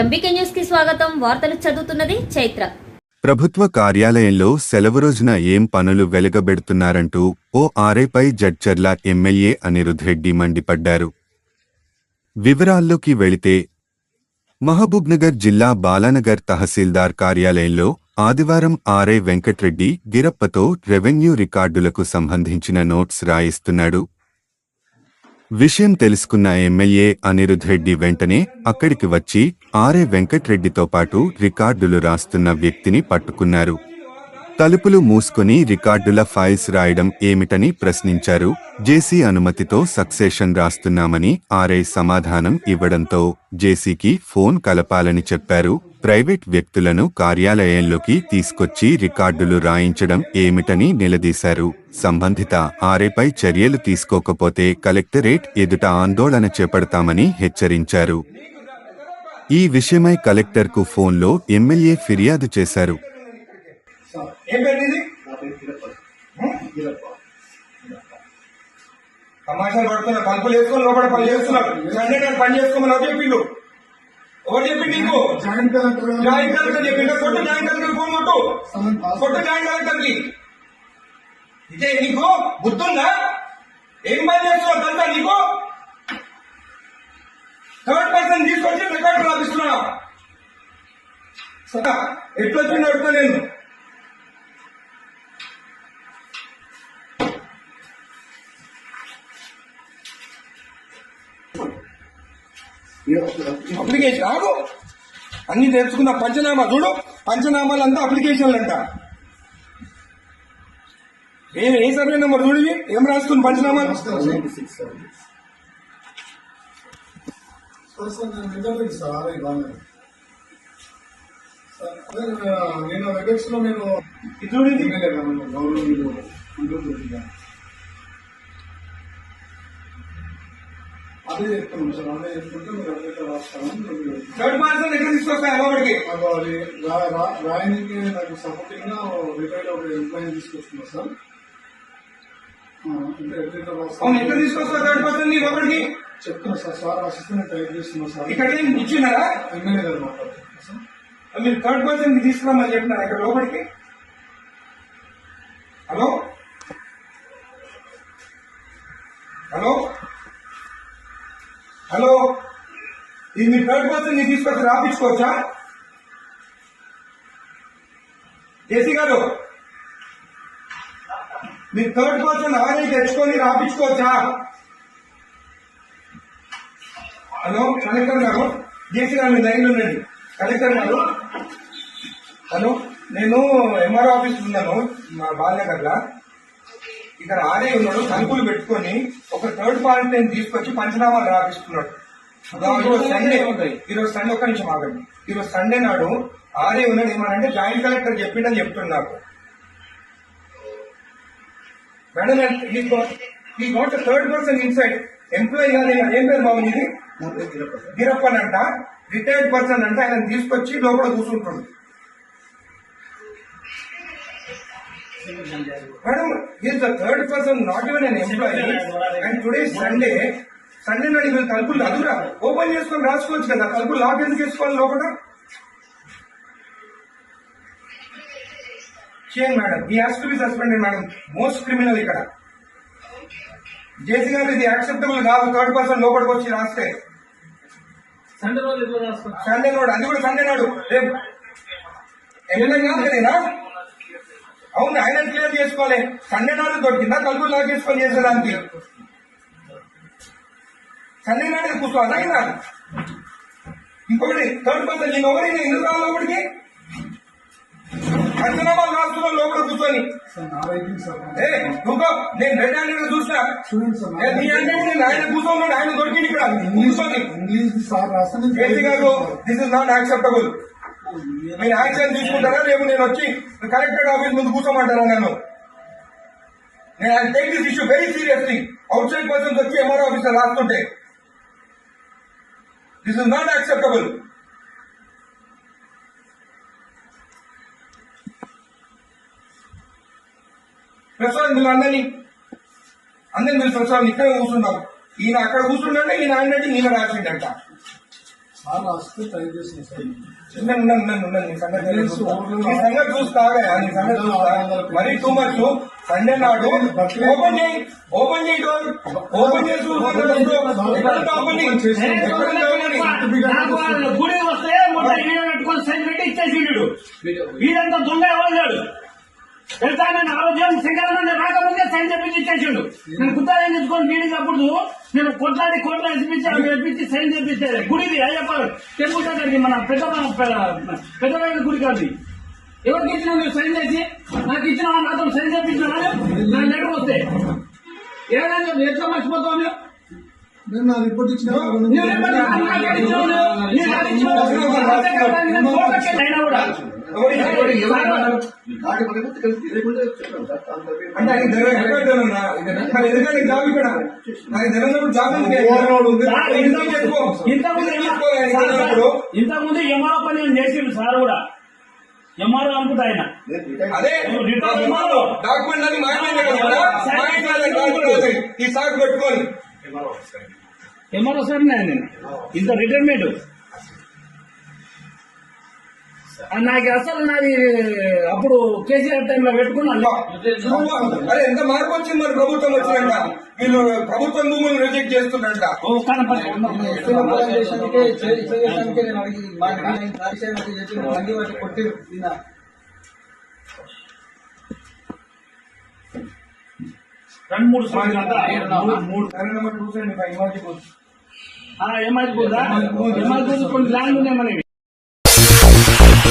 MBK న్యూస్కి స్వాగతం. వార్తలు చదువుతున్నది చైత్ర. ప్రభుత్వ కార్యాలయంలో సెలవు రోజున ఏం పనులు వెలగబెడుతున్నారంటూ ఓ ఆర్ఐపై జడ్చర్ల ఎమ్మెల్యే అనిరుద్ రెడ్డి మండిపడ్డారు. వివరాల్లోకి వెళితే మహబూబ్నగర్ జిల్లా బాలానగర్ తహసీల్దార్ కార్యాలయంలో ఆదివారం ఆర్ఐ వెంకట్రెడ్డి గిరప్పతో రెవెన్యూ రికార్డులకు సంబంధించిన నోట్స్ రాయిస్తున్నాడు. విషయం తెలుసుకున్న ఎమ్మెల్యే అనిరుద్ రెడ్డి వెంటనే అక్కడికి వచ్చి ఆర్ఏ వెంకట్రెడ్డితో పాటు రికార్డులు రాస్తున్న వ్యక్తిని పట్టుకున్నారు. తలుపులు మూసుకుని రికార్డుల ఫైల్స్ రాయడం ఏమిటని ప్రశ్నించారు. జేసీ అనుమతితో సక్సేషన్ రాస్తున్నామని ఆర్ఐ సమాధానం ఇవ్వడంతో జేసీకి ఫోన్ కలపాలని చెప్పారు. ప్రైవేట్ వ్యక్తులను కార్యాలయంలోకి తీసుకొచ్చి రికార్డులు రాయించడం ఏమిటని నిలదీశారు. సంబంధిత ఆరేపై చర్యలు తీసుకోకపోతే కలెక్టరేట్ ఎదుట ఆందోళన చేపడతామని హెచ్చరించారు. ఈ విషయమై కలెక్టర్కు ఫోన్లో ఎమ్మెల్యే ఫిర్యాదు చేశారు. తమాషాలు వేసుకొని లోపల పని చేస్తున్నారు. పని చేసుకోమని చెప్పిండు చెప్పిండు ఎవరు చెప్పిండు నీకు. జాయింట్ కలెక్టర్ గారు జాయింట్ కలెక్టర్ చెప్పిండు కొట్టు జాయింట్ కలెక్టర్ ఫోన్ కొట్టు. కొట్టు జాయింట్ కలెక్టర్కి ఇదే నీకు? గుర్తుందా? ఏం పని చేస్తున్నావు తెలుసా నీకు? థర్డ్ పర్సన్ తీసుకొచ్చి రికార్డు రాపిస్తున్నా సరే ఎట్లా వచ్చింది అడుగుతా నేను. అప్లికేషన్ ఆగు. అన్ని నేర్చుకున్న పంచనామా చూడు. పంచనామాలంతా అప్లికేషన్లు అంట. ఏ ఏ సర్వే నెంబర్ చూడు? ఏం రాస్తుంది పంచనామా? నేను వెబెక్స్లో నేను ఇది చూడు ఇది. ఎమ్మెల్యే గారు గౌరవనీయులు అనిరుద్ధ్ రెడ్డి గారు. అదే చెప్తున్నాను సార్ అదే చెప్తుంటే మీరు అదే రాస్తామని థర్డ్ పర్సన్ ఎక్కడ రా- రా- రాయనికి నాకు సపోర్టింగ్గా రిటైర్డ్ ఒక ఎంప్లాయీ తీసుకొస్తున్నా సార్. ఎక్కడ తీసుకొస్తా థర్డ్ పర్సన్ నీ లోపలికి? చెప్తున్నా సార్ సార్ అసిస్టెంట్ టైప్ చేస్తున్నా సార్. ఇక్కడ ఏం ఇచ్చినారా ఎమ్మెల్యే గారు మాట్లాడుతున్నా సార్. మీరు థర్డ్ పర్సన్ తీసుకురామని చెప్పినారా ఇక్కడ లోపలికి? హలో? హలో? హలో ఇది మీ థర్డ్ పర్సన్ని తీసుకొచ్చి రాపించుకోవచ్చా? ఏసీ గారు మీ థర్డ్ పర్సన్ ఆర్ఐ తెచ్చుకొని రాపించుకోవచ్చా? హలో కలెక్టర్ గారు జేసీ గారు మీ లైన్ ఉండండి. కలెక్టర్ గారు హలో నేను ఎంఆర్ఓ ఆఫీస్ ఉన్నాను మా బాలనగర్లో. ఇక్కడ ఆర్ఐ ఉన్నాడు తలుపులు పెట్టుకొని ఒక థర్డ్ పార్టీని తీసుకొచ్చి పంచనామాలు రాపిస్తున్నాడు. ఈరోజు సండే ఈరోజు సండే ఒక్క నిమిషం ఆగండి. ఈరోజు సండే నాడు ఆర్ఐ ఉన్నాడు ఏమనంటే జాయింట్ కలెక్టర్ చెప్పిండని చెప్తున్నారు. మేడం ఈ గోట్ థర్డ్ పర్సన్ ఇన్సైడ్ ఎంప్లాయీ కాదు. ఏం పేరు బాబు ఇది గిరప్పన్ అంట రిటైర్డ్ పర్సన్ అంటే ఆయన తీసుకొచ్చి లోపల madam is the third person not even an employee and today Sunday Sunday నాడు వీళ్ళు తలుపులు అదురా ఓపెన్ చేసుకొని రాసుకోవచ్చు కదా. తలుపులు లాక్ ఎందుకు వేసుకోవాలి లోపల? చేయండి మేడం ఈ has to be suspended madam most criminal ఇక్కడ. జేసీ గారు ఇది యాక్సెప్టబుల్ కాదు. థర్డ్ పర్సన్ లోపలికి వచ్చి రాస్తే. సండే రోజు సండే నాడు. అది కూడా సండే నాడు. రేపు. ఎమ్మెల్యే కాదు కదేనా అవును ఆయన క్లియర్ చేసుకోవాలి. సండే నాడు దొరికిందా? తలుపులు లాక్ చేసుకొని చేసేదానికి. సండే నాడు కూర్చోవాలి ఆయన ఇంకొకటి థర్డ్ పర్సన్ నేను ఎవరైనా ఎందుకు రావాలి లోపలికి? పంచనామాలు రాస్తున్నాను లోపల కూర్చొని. నేను రెడ్ హ్యాండెడ్ చూసా చూడండి సార్ ఏ, నీ నేను ఆయన కూర్చోన్నాడు ఆయన దొరికింది ఇక్కడ. కూర్చొని. దిస్ ఇస్ నాట్ యాక్సెప్టబుల్ మీరు యాక్షన్ తీసుకుంటారా? రేపు నేను వచ్చి కలెక్టర్ ఆఫీస్ ముందు కూర్చోమంటారా నేను నేను I take this issue very seriously. Outside persons వచ్చి MRO officer రాస్తుంటే. This is not acceptable. Prasad మీరు అందరినీ అందరినీ మీరు ప్రసాద్ ఇక్కడే కూర్చున్నారు ఈయన అక్కడ కూర్చుంటే ఈయన ఆయన ఈయన రాసిండట. సార్ రాస్తే టైప్ చేసిన సార్ ఉండండి, ఉండండి, ఉండండి, ఉండండి. నీ సంగతి నేను చూస్తా. నీ సంగతి చూస్తా నీ సంగతి చూస్తా. మరీ టూ మచ్ సండే నాడు ఓపెన్ చేయి ఓపెన్ చేయి డోర్ ఓపెన్ చేసి గుడి వస్తే మొత్తం వీడియో పెట్టుకొని సైన్ పెట్టి ఇచ్చేసి వీడంతా దొంగ ఎవరు లేడు? తెలుసా నేను ఆరోగ్యం శంకరన్న రాకముందే సైన్ చెప్పించి ఇచ్చేసిండు. నేను గుద్దాలు తెచ్చుకొని వీడికి అప్పుడు నేను కొట్లాడి కోట్ల ఇప్పించి తెప్పించి సైన్ చెప్పించేది గుడిది అయ్యప్ప టెంపుల్ దగ్గరికి మన పెద్ద పెద్ద గుడి కాదు. ఎవరికి ఇచ్చినా నువ్వు సైన్ చేసి? నాకు ఇచ్చిన నాతో సైన్ చేపించిన నా లెటర్ వస్తే ఏదైనా ఎట్లా మర్చిపోతావు నువ్వు? నేను నా రిపోర్ట్ ఇచ్చిన? నేను. అంటే ఆయన? మరి ఎందుకంటే జాబ్ ఇక్కడ జాబ్? ఇంతకుముందు ఎంఆర్ఓ పని చేసిండు సార్ కూడా ఎంఆర్ఓ అనుకుంటా ఆయన అదే డాక్యుమెంట్ అని మాయమైంది ఈ ఎంఆర్ఓ సార్ నేను ఇంత రిటైర్మెంట్ నాకు అసలు నాది అప్పుడు కేసీఆర్ టైంలో పెట్టుకున్నాను అరే ఎంత మార్పు వచ్చింది మరి ప్రభుత్వం వచ్చినాక? వీళ్ళు ప్రభుత్వం భూములు రిజెక్ట్ చేస్తున్నట్ట రెండు మూడు మూడు మూడు. సరే నెంబర్ టూ సెవెంటీ ఫైవ్ ఇమాజీ కోచ్ ఎంఐ కూడా ఎంఐ కొన్ని ల్యాండ్ ఉన్నాయి మనకి